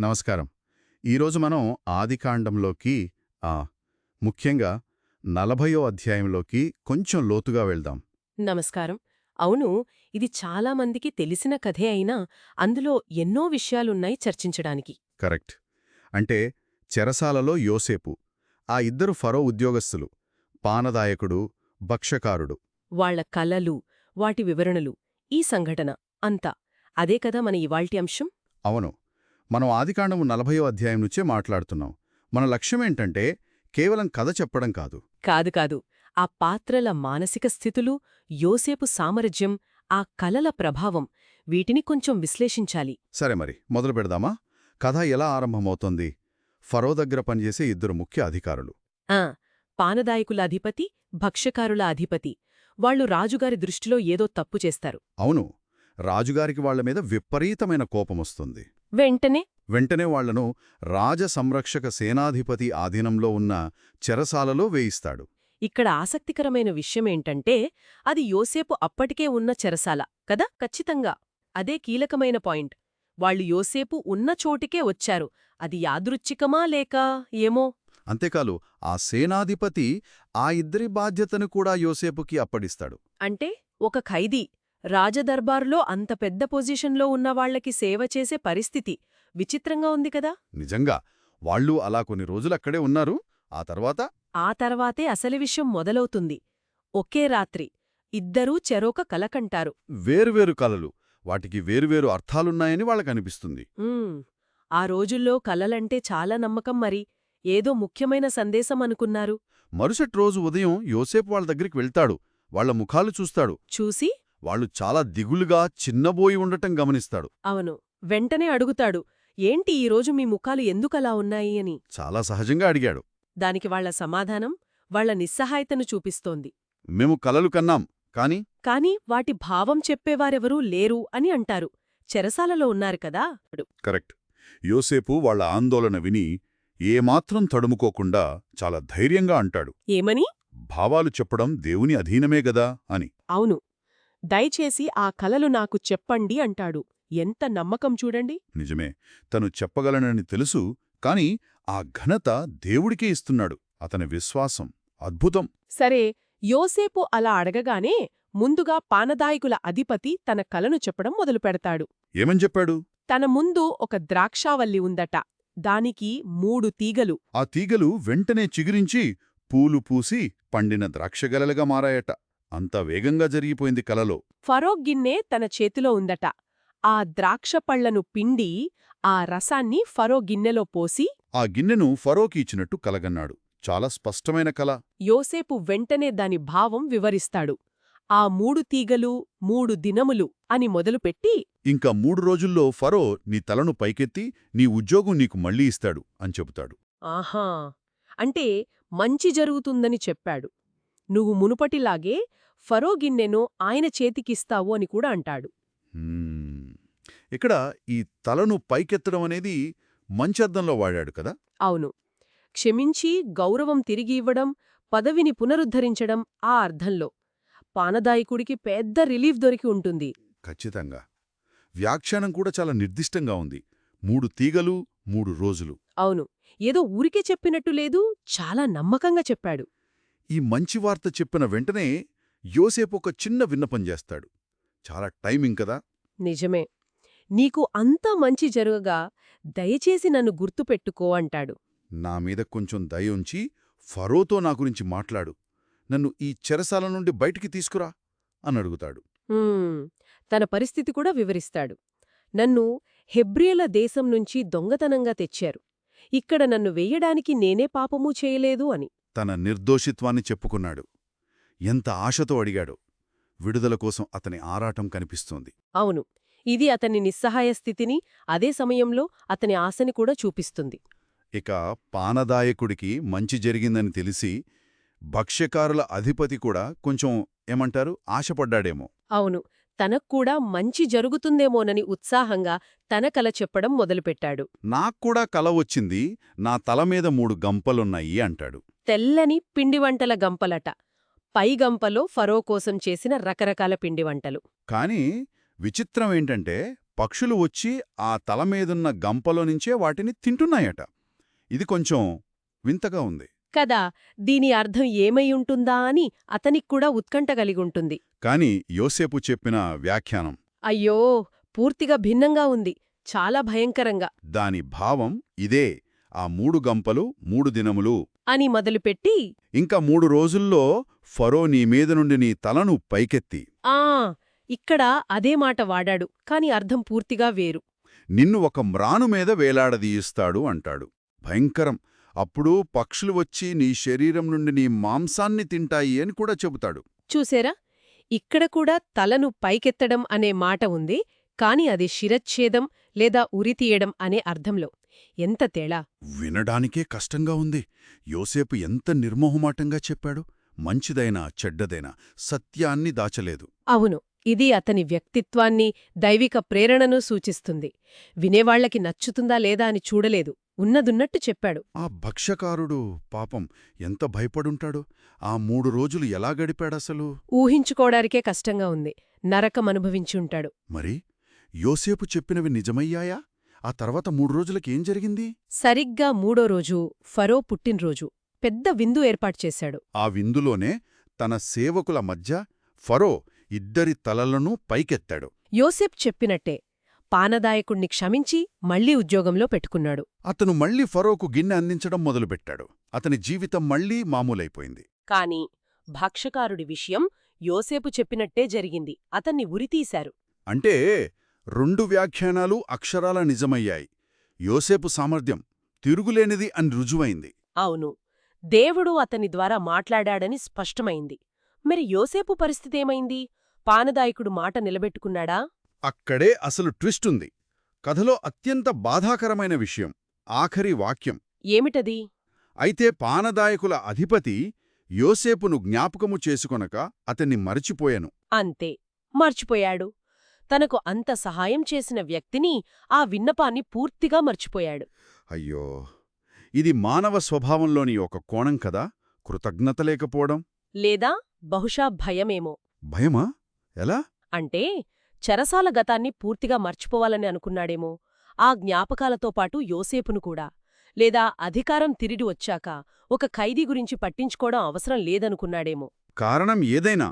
నమస్కారం. ఈరోజు మనం ఆదికాండంలోకి ఆ, ముఖ్యంగా నలభయో అధ్యాయంలోకి కొంచెం లోతుగా వెళ్దాం. నమస్కారం. అవును ఇది చాలా మందికి తెలిసిన కథే అయినా అందులో ఎన్నో విషయాలున్నాయి చర్చించడానికి. కరెక్ట్. అంటే చెరసాలలో యోసేపు ఆ ఇద్దరు ఫరో ఉద్యోగస్తులు పానదాయకుడు భక్షకారుడు వాళ్ళ కలలు వాటి వివరణలు ఈ సంఘటన అంతా. అదే కదా మన ఇవాల్టి అంశం? అవును. మనం ఆదికాండము నలభయో అధ్యాయం నుంచే మాట్లాడుతున్నాం. మన లక్ష్యమేంటంటే కేవలం కథ చెప్పడం కాదు. కాదు కాదు. ఆ పాత్రల మానసిక స్థితులు యోసేపు సామరస్యం ఆ కలల ప్రభావం వీటిని కొంచెం విశ్లేషించాలి. సరే మరి మొదలు పెడదామా? కథ ఎలా ఆరంభమవుతోంది? ఫరో దగ్గర పనిచేసే ఇద్దరు ముఖ్య అధికారులు. ఆ పానదాయకుల అధిపతి భక్ష్యకారుల అధిపతి వాళ్ళు రాజుగారి దృష్టిలో ఏదో తప్పు చేస్తారు. అవును రాజుగారికి వాళ్ళ మీద విపరీతమైన కోపమొస్తుంది. వెంటనే? వెంటనే వాళ్ళను రాజసంరక్షక సేనాధిపతి ఆధీనంలో ఉన్న చెరసాలలో వేయిస్తాడు. ఇక్కడ ఆసక్తికరమైన విషయమేంటంటే అది యోసేపు అప్పటికే ఉన్న చెరసాల కదా? ఖచ్చితంగా. అదే కీలకమైన పాయింట్. వాళ్ళు యోసేపు ఉన్న చోటికే వచ్చారు. అది యాదృచ్ఛికమా లేక ఏమో? అంతేకాదు ఆ సేనాధిపతి ఆ ఇద్దరి బాధ్యతను కూడా యోసేపుకి అప్పడిస్తాడు. అంటే ఒక ఖైదీ. రాజదర్బారులో అంత పెద్ద పొజిషన్లో ఉన్నవాళ్ళకి సేవ చేసే పరిస్థితి విచిత్రంగా ఉంది కదా. నిజంగా? వాళ్ళు అలా కొన్ని రోజులక్కడే ఉన్నారు ఆ తర్వాత? ఆ తర్వాతే అసలు విషయం మొదలవుతుంది. ఒకే రాత్రి ఇద్దరూ చెరోక కలకంటారు. వేరువేరు కలలు వాటికి వేరువేరు అర్థాలున్నాయని వాళ్ళకనిపిస్తుంది. ఆ రోజుల్లో కలలంటే చాలా నమ్మకం మరి ఏదో ముఖ్యమైన సందేశం అనుకున్నారు. మరుసటి రోజు ఉదయం యోసేపు వాళ్ళ దగ్గరికి వెళ్తాడు వాళ్ళ ముఖాలు చూస్తాడు. చూసి వాళ్ళు చాలా దిగులుగా చిన్నబోయి ఉండటం గమనిస్తాడు. అవును. వెంటనే అడుగుతాడు ఏంటి ఈరోజు మీ ముఖాలు ఎందుకలా ఉన్నాయి అని. చాలా సహజంగా అడిగాడు. దానికి వాళ్ళ సమాధానం వాళ్ళ నిస్సహాయతను చూపిస్తోంది. మేము కలలు కన్నాం కాని కాని వాటి భావం చెప్పేవారెవరూ లేరు అని అంటారు. చెరసాలలో ఉన్నారు కదా. కరెక్ట్. యోసేపు వాళ్ళ ఆందోళన విని ఏమాత్రం తడుముకోకుండా చాలా ధైర్యంగా అంటాడు. ఏమని? భావాలు చెప్పడం దేవుని అధీనమే గదా అని. అవును. దయచేసి ఆ కలలు నాకు చెప్పండి అంటాడు. ఎంత నమ్మకం చూడండి. నిజమే. తను చెప్పగలనని తెలుసు కాని ఆ ఘనత దేవుడికే ఇస్తున్నాడు. అతని విశ్వాసం అద్భుతం. సరే యోసేపు అలా అడగగానే ముందుగా పానదాయకుల అధిపతి తన కలను చెప్పడం మొదలుపెడతాడు ఏమని చెప్పాడు? తన ముందు ఒక ద్రాక్షావల్లి ఉందట. దానికి మూడు తీగలు. ఆ తీగలు వెంటనే చిగురించి పూలు పూసి పండిన ద్రాక్షగలలుగా మారాయట. అంత వేగంగా జరిగిపోయింది కలలో. ఫరో గిన్నె తన చేతిలో ఉందట. ఆ ద్రాక్ష పళ్ళను పిండి ఆ రసాన్ని ఫరో గిన్నెలో పోసి ఆ గిన్నెను ఫరోకి ఇచ్చినట్టు కలగన్నాడు. చాలా స్పష్టమైన కల. యోసేపు వెంటనే దాని భావం వివరిస్తాడు. ఆ మూడు తీగలు మూడు దినములు అని మొదలుపెట్టి ఇంకా మూడు రోజుల్లో ఫరో నీ తలను పైకెత్తి నీ ఉద్యోగం నీకు మళ్ళీ ఇస్తాడు అని చెబుతాడు. ఆహా! అంటే మంచి జరుగుతుందని చెప్పాడు. నువ్వు మునుపటిలాగే ఫరో గిన్నెను ఆయన చేతికిస్తావు అని కూడా అంటాడు. ఇక్కడ ఈ తలను పైకెత్తడం అనేది మంచి అర్థంలో వాడాడు కదా? అవును. క్షమించి గౌరవం తిరిగి ఇవ్వడం పదవిని పునరుద్ధరించడం ఆ అర్థంలో. పానదాయకుడికి పెద్ద రిలీఫ్ దొరికి ఉంటుంది. ఖచ్చితంగా. వ్యాఖ్యానం కూడా చాలా నిర్దిష్టంగా ఉంది. మూడు తీగలు మూడు రోజులు. అవును. ఏదో ఊరికే చెప్పినట్టు లేదు చాలా నమ్మకంగా చెప్పాడు. ఈ మంచి వార్త చెప్పిన వెంటనే యోసేపు ఒక చిన్న విన్నపం చేస్తాడు. చాలా టైమింగ్ కదా? నిజమే. నీకు అంతా మంచి జరగగా దయచేసి నన్ను గుర్తుపెట్టుకో అంటాడు. నా మీద కొంచెం దయ ఉంచి ఫరోతో నా గురించి మాట్లాడు. నన్ను ఈ చెరసాల నుండి బయటికి తీసుకురా అని అడుగుతాడు. తన పరిస్థితి కూడా వివరిస్తాడు. నన్ను హెబ్రియల దేశం నుంచి దొంగతనంగా తెచ్చారు. ఇక్కడ నన్ను వెయ్యడానికి నేనే పాపమూ చేయలేదు అని. తన నిర్దోషిత్వాన్ని చెప్పుకున్నాడు. ఎంత ఆశతో అడిగాడో. విడుదల కోసం అతని ఆరాటం కనిపిస్తోంది. అవును. ఇది అతని నిస్సహాయ స్థితిని అదే సమయంలో అతని ఆశని కూడా చూపిస్తుంది. ఇక పానదాయకుడికి మంచి జరిగిందని తెలిసి భక్ష్యకారుల అధిపతి కూడా కొంచెం ఏమంటారు? ఆశపడ్డాడేమో. అవును. తనక్కూడా మంచి జరుగుతుందేమోనని ఉత్సాహంగా తన కల చెప్పడం మొదలుపెట్టాడు. నాక్కూడా కల వచ్చింది నా తల మీద మూడు గంపలున్నాయి అంటాడు. తెల్లని పిండివంటల గంపలట. పై గంపలో ఫరో కోసం చేసిన రకరకాల పిండివంటలు కాని విచిత్రమేంటంటే పక్షులు వచ్చి ఆ తల మీదున్న గంపలో నుంచే వాటిని తింటున్నాయట. ఇది కొంచెం వింతగా ఉంది. కదా దీని అర్థం ఏమై ఉంటుందా అని అతనిక్కూడా ఉత్కంఠ కలిగుంటుంది కాని యోసేపు చెప్పిన వ్యాఖ్యానం. అయ్యో పూర్తిగా భిన్నంగా ఉంది. చాలా భయంకరంగా. దాని భావం ఇదే. ఆ మూడు గంపలు మూడు దినములు. అని మొదలుపెట్టి ఇంకా మూడు రోజుల్లో ఫరో నీ మీద నుండి నీ తలను పైకెత్తి. ఆ ఇక్కడ అదే మాట వాడాడు కాని అర్థం పూర్తిగా వేరు. నిన్ను ఒక మ్రాను మీద వేలాడదీయిస్తాడు అంటాడు. భయంకరం. అప్పుడు పక్షులు వచ్చి నీ శరీరం నుండి నీ మాంసాన్ని తింటాయి అని కూడా చెబుతాడు. చూసేరా ఇక్కడ కూడా తలను పైకెత్తడం అనే మాట ఉంది కాని అది శిరచ్ఛేదం లేదా ఉరితీయడం అనే అర్థంలో. ఎంత తేడా వినడానికే కష్టంగా ఉంది. యోసేపు ఎంత నిర్మోహమాటంగా చెప్పాడు. మంచిదైనా చెడ్డదైనా సత్యాన్ని దాచలేదు. అవును ఇది అతని వ్యక్తిత్వాన్ని దైవిక ప్రేరణను సూచిస్తుంది. వినేవాళ్ళకి నచ్చుతుందా లేదా అని చూడలేదు. ఉన్నదున్నట్టు చెప్పాడు. ఆ భక్ష్యకారుడు పాపం ఎంత భయపడుంటాడు? ఆ మూడు రోజులు ఎలా గడిపాడసలు? ఊహించుకోవడానికే కష్టంగా ఉంది. నరకం అనుభవించి ఉంటాడు మరి? యోసేపు చెప్పినవి నిజమయ్యాయా? ఆ తర్వాత మూడు రోజులకేం జరిగింది? సరిగ్గా మూడో రోజు ఫరో పుట్టినరోజు. పెద్ద విందు ఏర్పాటు చేశాడు. ఆ విందులోనే తన సేవకుల మధ్య ఫరో ఇద్దరి తలలను పైకెత్తాడు. యోసేప్ చెప్పినట్టే పానదాయకుణ్ణి క్షమించి మళ్ళీ ఉద్యోగంలో పెట్టుకున్నాడు. అతను మళ్ళీ ఫరోకు గిన్నె అందించడం మొదలుపెట్టాడు. అతని జీవితం మళ్ళీ మామూలైపోయింది. కాని భక్షకారుడి విషయం యోసేపు చెప్పినట్టే జరిగింది. అతన్ని ఉరితీశారు. అంటే రెండు వ్యాఖ్యానాలు అక్షరాల నిజమయ్యాయి. యోసేపు సామర్థ్యం తిరుగులేనిది అని రుజువైంది. అవును. దేవుడు అతని ద్వారా మాట్లాడాడని స్పష్టమైంది. మరి యోసేపు పరిస్థితేమైంది పానదాయకుడు మాట నిలబెట్టుకున్నాడా? అక్కడే అసలు ట్విస్ట్ ఉంది. కథలో అత్యంత బాధాకరమైన విషయం ఆఖరి వాక్యం. ఏమిటది? అయితే పానదాయకుల అధిపతి యోసేపును జ్ఞాపకము చేసుకొనక అతన్ని మరచిపోయెను. అంతే. మర్చిపోయాడు. తనకు అంత సహాయం చేసిన వ్యక్తిని ఆ విన్నపాన్ని పూర్తిగా మర్చిపోయాడు. అయ్యో! ఇది మానవ స్వభావంలోని ఒక కోణం కదా? కృతజ్ఞత లేకపోవడం? లేదా బహుశా భయమేమో. భయమా? ఎలా? అంటే చెరసాల గతాన్ని పూర్తిగా మర్చిపోవాలని అనుకున్నాడేమో. ఆ జ్ఞాపకాలతో పాటు యోసేపును కూడా. లేదా అధికారం తిరిగి వచ్చాక ఒక ఖైదీ గురించి పట్టించుకోవడం అవసరం లేదనుకున్నాడేమో. కారణం ఏదైనా?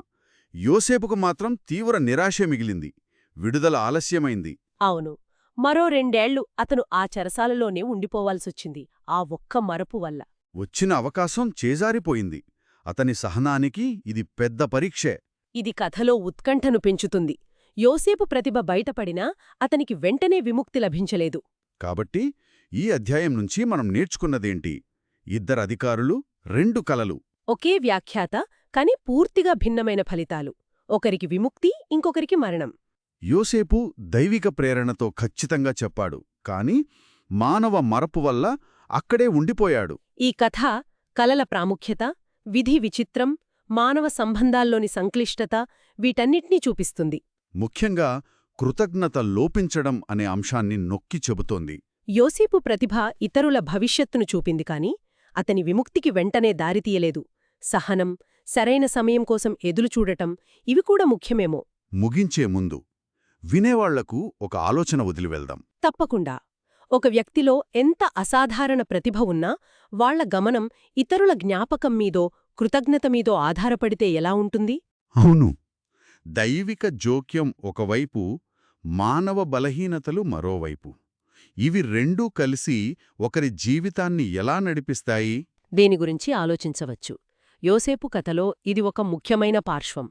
యోసేపుకు మాత్రం తీవ్ర నిరాశే మిగిలింది. విడుదల ఆలస్యమైంది. అవును. మరో రెండేళ్ళు అతను ఆ చెరసాలలోనే ఉండిపోవాల్సొచ్చింది ఆ ఒక్క మరపు వల్ల. వచ్చిన అవకాశం చేజారిపోయింది. అతని సహనానికి ఇది పెద్ద పరీక్షే. ఇది కథలో ఉత్కంఠను పెంచుతుంది. యోసేపు ప్రతిభ బయటపడినా అతనికి వెంటనే విముక్తి లభించలేదు. కాబట్టి ఈ అధ్యాయం నుంచి మనం నేర్చుకున్నదేంటి? ఇద్దరధికారులు రెండు కలలు. ఒకే వ్యాఖ్యాత కాని పూర్తిగా భిన్నమైన ఫలితాలు. ఒకరికి విముక్తి ఇంకొకరికి మరణం. యోసేపు దైవిక ప్రేరణతో ఖచ్చితంగా చెప్పాడు కాని మానవ మరపు వల్ల అక్కడే ఉండిపోయాడు. ఈ కథ కలల ప్రాముఖ్యత విధి విచిత్రం మానవ సంబంధాల్లోని సంక్లిష్టత వీటన్నిటినీ చూపిస్తుంది. ముఖ్యంగా కృతజ్ఞత లోపించడం అనే అంశాన్ని నొక్కి చెబుతోంది. యోసేపు ప్రతిభ ఇతరుల భవిష్యత్తును చూపింది కాని అతని విముక్తికి వెంటనే దారితీయలేదు సహనం సరైన సమయం కోసం ఎదులుచూడటం ఇవి కూడా ముఖ్యమేమో. ముగించే ముందు వినేవాళ్ళకు ఒక ఆలోచన వదిలివెళ్దాం తప్పకుండా. ఒక వ్యక్తిలో ఎంత అసాధారణ ప్రతిభ ఉన్నా వాళ్ళ గమనం ఇతరుల జ్ఞాపకం మీదో కృతజ్ఞత మీదో ఆధారపడితే ఎలా ఉంటుంది? అవును. దైవిక జోక్యం ఒకవైపు మానవ బలహీనతలు మరోవైపు. ఇవి రెండూ కలిసి ఒకరి జీవితాన్ని ఎలా నడిపిస్తాయి? దీని గురించి ఆలోచించవచ్చు? యోసేపు కథలో ఇది ఒక ముఖ్యమైన పార్శ్వం.